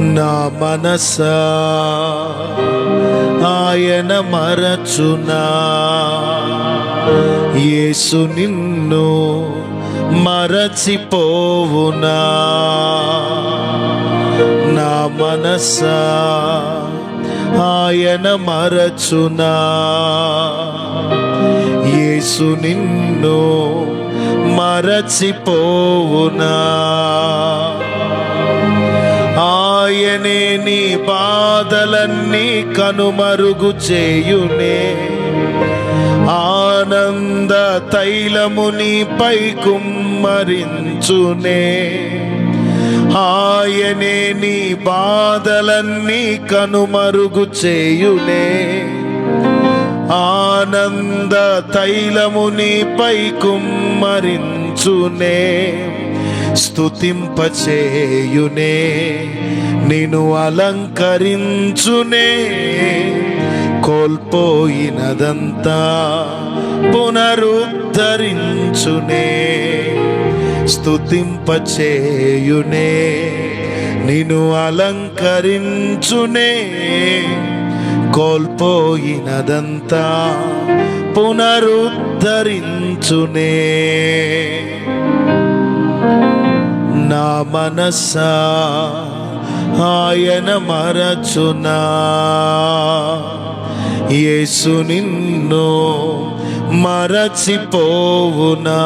నా మనస ఆయన మరచునా? యేసు నిన్ను మరచిపోవునా? నా మనస ఆయన మరచునా? యేసు నిన్ను మరచిపోవునా? ఆయనే నీ బాధలన్నీ కనుమరుగు చేయునే ఆనంద తైలము నీపై కుమ్మరించునే. ఆయనే నీ బాధలన్నీ కనుమరుగు చేయునే. ఆనంద తైలము నీపై కుమ్మరించునే. స్తుతింపచేయునే నిను అలంకరించునే. కోల్పోయినదంతా పునరుద్ధరించునే. స్తుతింపచేయునే నిను అలంకరించునే. కోల్పోయినదంతా పునరుద్ధరించునే. నా మనస ఆయన మరచునా. యేసు నిన్ను మరచిపోవునా.